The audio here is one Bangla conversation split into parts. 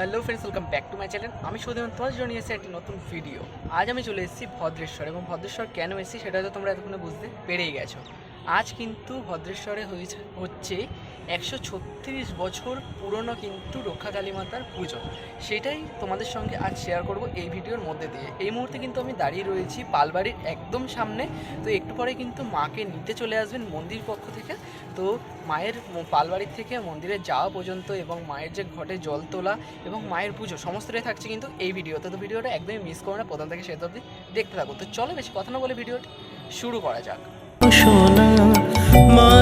hello friends welcome back to my channel আমি সুধীর তোমার জন্য এসে একটি নতুন ভিডিও আজ আমি চলে এসেছি ভদ্রেশ্বর এবং ভদ্রেশ্বর কেন এসেছি সেটা হয়তো তোমরা এতক্ষণে বুঝতে পেরেই গেছো। আজ কিন্তু ভদ্রেশ্বরে হয়েছে, হচ্ছে একশো ছত্রিশ বছর পুরনো কিন্তু রক্ষাকালী মাতার পুজো। সেটাই তোমাদের সঙ্গে আজ শেয়ার করব এই ভিডিওর মধ্যে দিয়ে। এই মুহূর্তে কিন্তু আমি দাঁড়িয়ে রয়েছি পালবাড়ির একদম সামনে। তো একটু পরে কিন্তু মাকে নিতে চলে আসবেন মন্দির পক্ষ থেকে। তো মায়ের পালবাড়ির থেকে মন্দিরে যাওয়া পর্যন্ত এবং মায়ের যে ঘটে জল তোলা এবং মায়ের পুজো, সমস্তটাই থাকছে কিন্তু এই ভিডিওতে তো ভিডিওটা একদমই মিস করো না, প্রথম থেকে শেষ অবধি দেখতে থাকো। তো চলো বেশি কথা না বলে ভিডিওটি শুরু করা যাক। My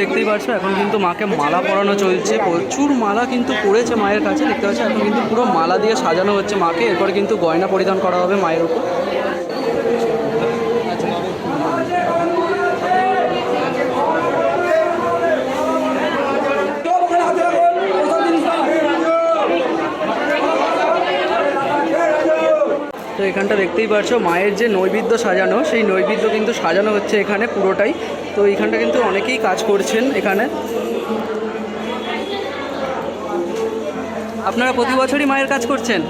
দেখতেই পাচ্ছ, এখন কিন্তু মাকে মালা পরানো চলছে। প্রচুর মালা কিন্তু পড়েছে মায়ের কাছে, দেখতে পাচ্ছ, এখন কিন্তু পুরো মালা দিয়ে সাজানো হচ্ছে মাকে। এরপর কিন্তু গয়না পরিধান করা হবে মায়ের উপর। তো এখানটা দেখতেই পাচ্ছ মায়ের যে নৈবেদ্য সাজানো সেই নৈবেদ্য কিন্তু সাজানো হচ্ছে এখানে পুরোটাই। তো এইখানটা কিন্তু অনেকেই কাজ করছেন এখানে। আপনারা প্রতি বছরই মায়ের কাজ করছেন?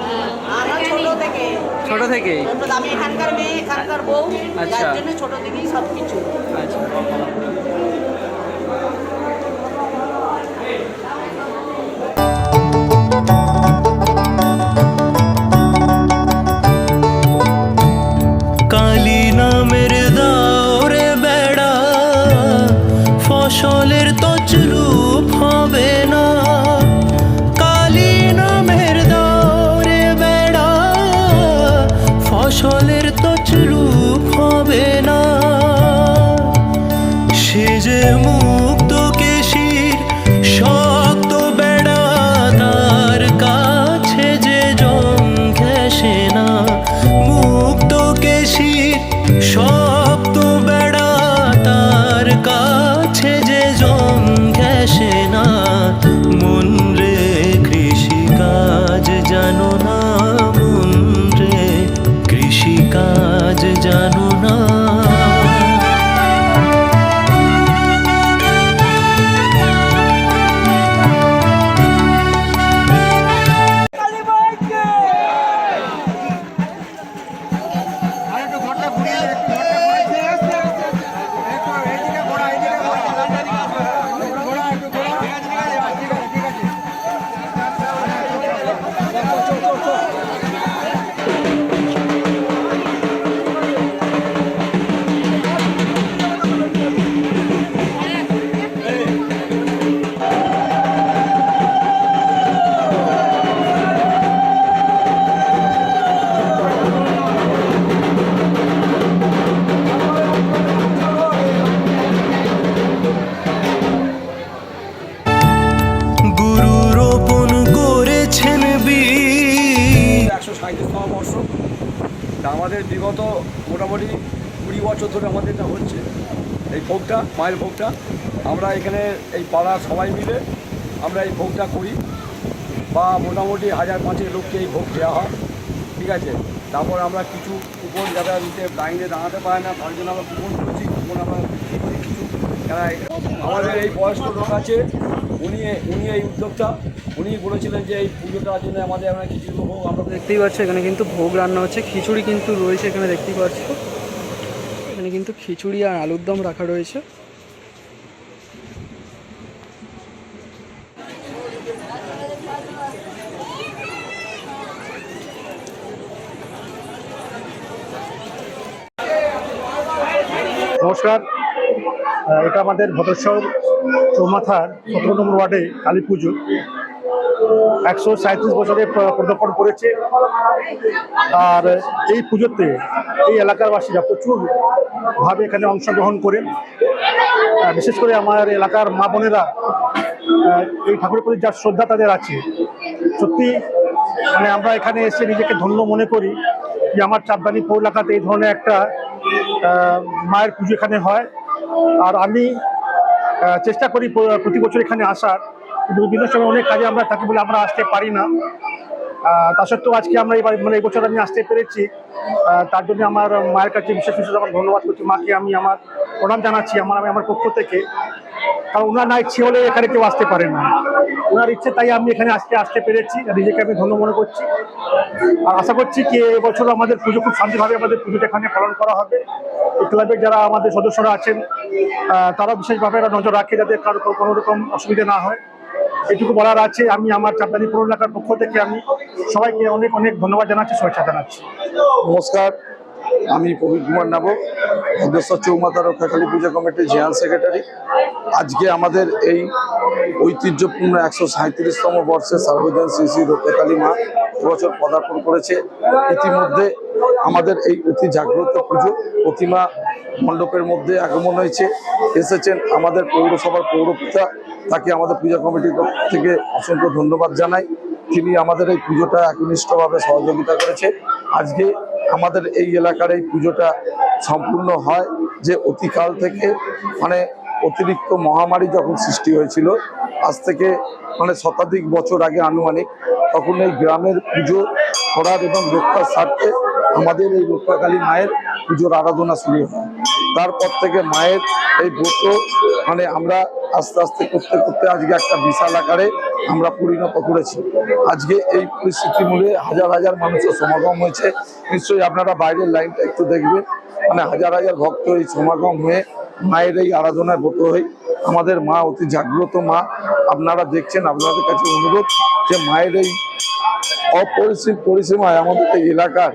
ছোট থেকে। ছোট থেকেই? ছোট আমি এখানকার মেয়ে এখানকার বউ আচ্ছা। ছোট থেকেই সব কিছু আচ্ছা। তার আমাদের বিগত মোটামুটি কুড়ি বছর ধরে আমাদের এটা হচ্ছে। এই ভোগটা, মায়ের ভোগটা, আমরা এখানে এই পাড়া সবাই মিলে আমরা এই ভোগটা করি বা মোটামুটি হাজার পাঁচেক লোককে এই ভোগ দেওয়া হয়, ঠিক আছে? তারপর আমরা কিছু কুপন যারা নিতে লাইনে দাঁড়াতে পারে না, তার জন্য আমরা কুপন করেছি কুপন আমরা কিছু। আমাদের এই বয়স্ক লোক আছে উনি উনি এই উদ্যোগটা উনি বলেছিলেন যে এই পুজোটার জন্য আমাদের আমরা খিচুড়ি ভোগ আমরা দেখতেই পাচ্ছি এখানে কিন্তু ভোগ রান্না হচ্ছে খিচুড়ি কিন্তু রয়েছে এখানে দেখতেই পাচ্ছ। এখানে কিন্তু খিচুড়ি আর আলুর দম রাখা রয়েছে। নমস্কার। এটা আমাদের ভদ্রেশ্বর চৌমাথার সতেরো নম্বর ওয়ার্ডে কালী পুজো। একশো সাঁত্রিশ বছরে পদার্পণ করেছে। আর এই পুজোতে এই এলাকার বাসীরা প্রচুর ভাবে এখানে অংশগ্রহণ করেন। বিশেষ করে আমার এলাকার মা বোনেরা এই ঠাকুরের প্রতি যার শ্রদ্ধা তাদের আছে। সত্যি মানে আমরা এখানে এসে নিজেকে ধন্য মনে করি যে আমার চাঁদদানি পৌর এলাকাতে এই ধরনের একটা মায়ের পুজো এখানে হয়। আর আমি চেষ্টা করি প্রতি বছর এখানে আসার। কিন্তু বিভিন্ন সময় অনেক কাজে আমরা থাকি বলে আমরা আসতে পারি না। তা সত্ত্বেও আজকে আমরা এবার মানে এবছর আমি আসতে পেরেছি। তার জন্য আমার মায়ের কাছে বিশেষ বিশেষ আমার ধন্যবাদ করছি। মাকে আমি আমার প্রণাম জানাচ্ছি আমার আমি আমার পক্ষ থেকে। কারণ ওনার না ইচ্ছে হলে এখানে কেউ আসতে পারে না। ওনার ইচ্ছে তাই আমি এখানে আজকে আসতে পেরেছি। নিজেকে আমি ধন্য মনে করছি। আর আশা করছি কি এবছর আমাদের পুজো খুব শান্তিভাবে আমাদের পুজোটা এখানে পালন করা হবে। ক্লাবের যারা আমাদের সদস্যরা আছেন তারা বিশেষভাবে নজর রাখে যাতে কারও কোনো রকম অসুবিধা না হয়। এটুকু বলার আছে, আমি আমার চাঁদানি পুর এলাকার পক্ষ থেকে আমি সবাইকে অনেক অনেক ধন্যবাদ জানাচ্ছি, শুভেচ্ছা জানাচ্ছি। নমস্কার। আমি প্রবীর কুমার নাব ভদ্রেশ্বর চৌমাতা রক্ষাকালী পূজা কমিটির জেনারেল সেক্রেটারি। আজকে আমাদের এই ঐতিহ্যপূর্ণ একশো সাঁত্রিশতম বর্ষে সার্বজনীন শ্রী শ্রী রক্ষাকালী মা এবছর পদার্পণ করেছে। ইতিমধ্যে আমাদের এই অতি জাগ্রত পুজো প্রতিমা মণ্ডপের মধ্যে আগমন হয়েছে। এসেছেন আমাদের পৌরসভার পৌরপিতা, তাকে আমাদের পূজা কমিটির থেকে অসংখ্য ধন্যবাদ জানাই। তিনি আমাদের এই পুজোটা একনিষ্ঠভাবে সহযোগিতা করেছে। আজকে আমাদের এই এলাকার এই পুজোটা সম্পূর্ণ হয় যে অতিকাল থেকে মানে অতিরিক্ত মহামারী যখন সৃষ্টি হয়েছিল, আজ থেকে মানে শতাধিক বছর আগে আনুমানিক, তখন এই গ্রামের পুজো করার এবং রক্ষার স্বার্থে আমাদের এই রক্ষাকালী মায়ের পুজোর আরাধনা শুরু হয়। তারপর থেকে মায়ের এই ব্রত মানে আমরা আস্তে আস্তে করতে করতে আজকে একটা বিশাল আকারে আমরা পরিণত করেছি। আজকে এই পরিস্থিতি মূলে হাজার হাজার মানুষের সমাগম হয়েছে। নিশ্চয়ই আপনারা বাইরের লাইনটা একটু দেখবেন। মানে হাজার হাজার ভক্ত এই সমাগম হয়ে মায়ের এই আরাধনায় ব্রত হয়ে আমাদের মা অতি জাগ্রত মা। আপনারা দেখছেন, আপনাদের কাছে অনুরোধ যে মায়ের এই অপরিসীম পরিসীমায় আমাদের এই এলাকার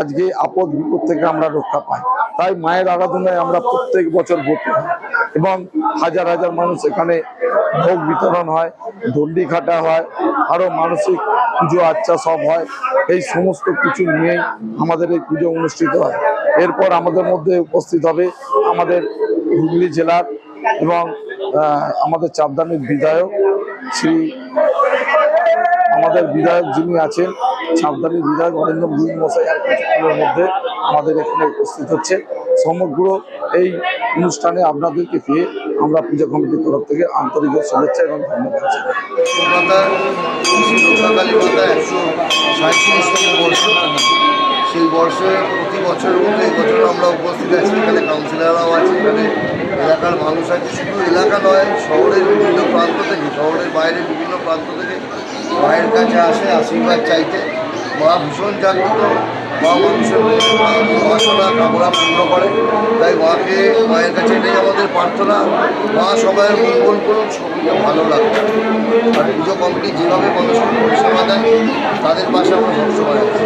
আজকে আপদ বিপদ থেকে আমরা রক্ষা পাই। তাই মায়ের আরাধনায় আমরা প্রত্যেক বছর ভর্তি এবং হাজার হাজার মানুষ এখানে ভোগ বিতরণ হয়, দণ্ডি খাটা হয়, আরও মানসিক পুজো আচ্চা সব হয়। এই সমস্ত কিছু নিয়েই আমাদের এই পুজো অনুষ্ঠিত হয়। এরপর আমাদের মধ্যে উপস্থিত হবে আমাদের হুগলি জেলার এবং আমাদের চাপদানির বিধায়ক, শ্রী আমাদের বিধায়ক যিনি আছেন সাবধানী বিধায়ক নরেন্দ্র মোদী মশাই আর কিছুক্ষণের মধ্যে আমাদের এখানে উপস্থিত হচ্ছে। সমগ্র এই অনুষ্ঠানে আপনাদেরকে পেয়ে আমরা পূজা কমিটির তরফ থেকে আন্তরিক শুভেচ্ছা এবং ধন্যবাদ সেই বর্ষে প্রতি বছরের মতো এবছর আমরা উপস্থিত আছি। এখানে কাউন্সিলররাও আছে, এখানে এলাকার মানুষ আছে। শুধু এলাকা নয়, শহরের বিভিন্ন প্রান্ত থেকে, শহরের বাইরে বিভিন্ন প্রান্ত থেকে মায়ের কাছে আসে, আশীর্বাদ চাইতে। মা ভীষণ জাগ্রত মা মানুষের মনে কামনা পূর্ণ করে তাই মাকে মায়ের কাছে এটাই আমাদের প্রার্থনা মা সবাইয়ের মঙ্গল করুন সবটা ভালো লাগবে আর পুজো কমিটি যেভাবে মানুষকে পরিষেবা দেয় তাদের পাশে আমরা সবসময় আছি